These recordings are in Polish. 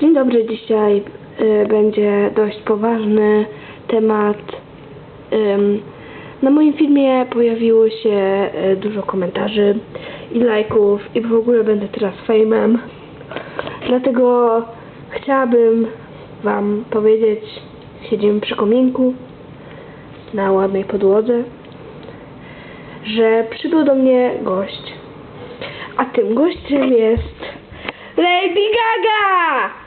Dzień dobry, dzisiaj y, będzie dość poważny temat. Ym, na moim filmie pojawiło się y, dużo komentarzy i lajków i w ogóle będę teraz fejmem. Dlatego chciałabym Wam powiedzieć, siedzimy przy kominku na ładnej podłodze, że przybył do mnie gość. A tym gościem jest Lady Gaga!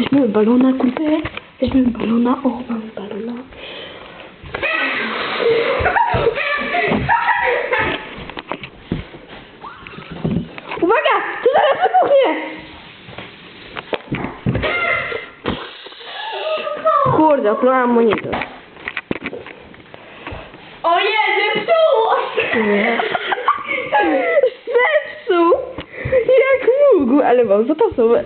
Je Weźmy balona, kurde. Weźmy balona, o. Uwaga! To zaraz wybuchnie! Kurde, oplułam monitor. O nie, zepsuło się! Zepsuł! Jak mógł, ale mam zapasowe.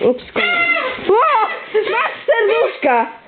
Ups, koniec. Ło! Masz serduszka!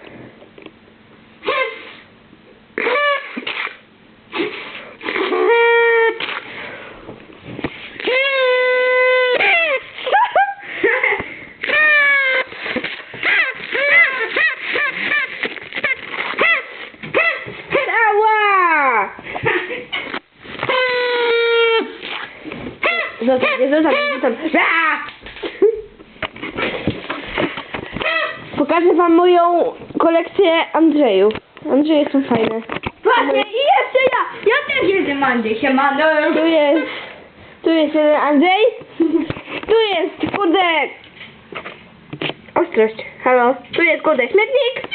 Pokażę wam moją kolekcję Andrzejów. Andrzeje są fajne. Właśnie, i jeszcze ja! Ja też jestem Andrzej, siemano! Tu jest, tu jest jeden Andrzej. Tu jest, kurde, ostrość, halo. Tu jest, kurde, śmietnik.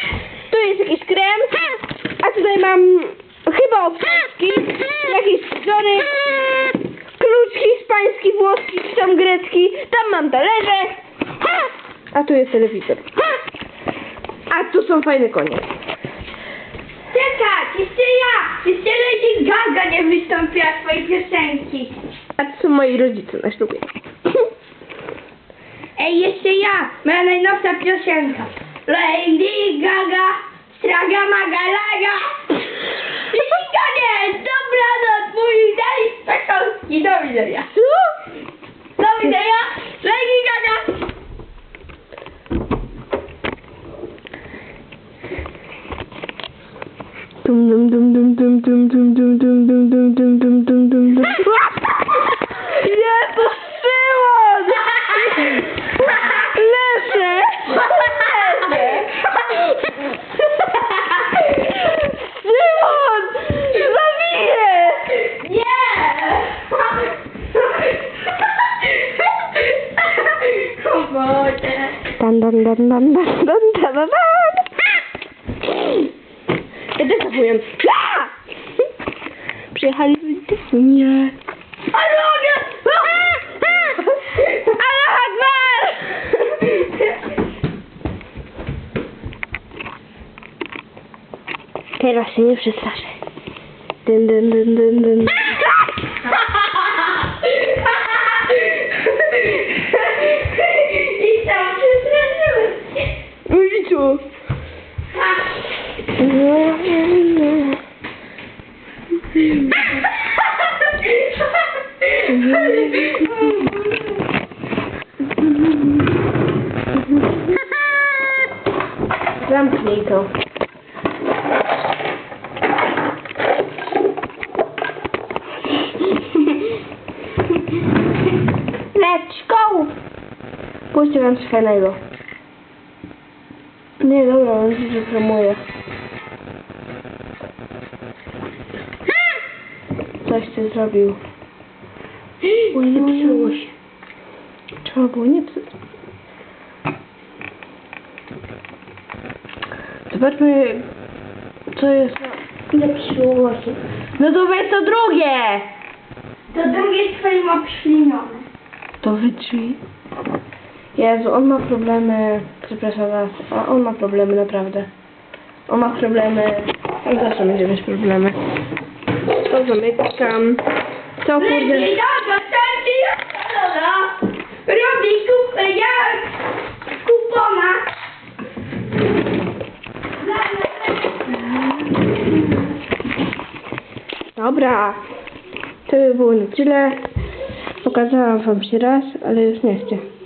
Tu jest jakiś krem. A tutaj mam chyba obsługi, jakiś skrzonek, klucz hiszpański, włoski, czy tam grecki. Tam mam talerze. A tu jest telewizor. A tu są fajne konie. Czekaj, jeszcze ja! Jeszcze Lady Gaga nie wystąpiła swojej piosenki. A tu są moi rodzice na ślubie. Ej, jeszcze ja! Moja najnowsza piosenka. Lady Gaga, straga magalaga. familiaridad. Dan dan dan dan dan dan dan dan. Dezerwuję. Przyjechali w nie. Allah Akbar! Teraz się nie przestraszę. Dyn, dyn, dyn, dyn, dyn. Ujciu. Zamknij to. Let's go! Puśćcie coś fajnego. Nie, dobra, on się zapromuje. Coś ty zrobił. Oj, zepsuło się. Trzeba było nie psuć. Zobaczmy, co jest. Zepsuło się. No to weź to drugie! To drugie twoim obślinione. To wytrzyj. Jezu, on ma problemy. Przepraszam was, a on ma problemy naprawdę. On ma problemy. On zawsze będzie mieć problemy. To zamykam. Co kurde? Robi kupę jak kupona. Dobra. To by było na tyle. Pokazałam wam się raz, ale już nie chcę.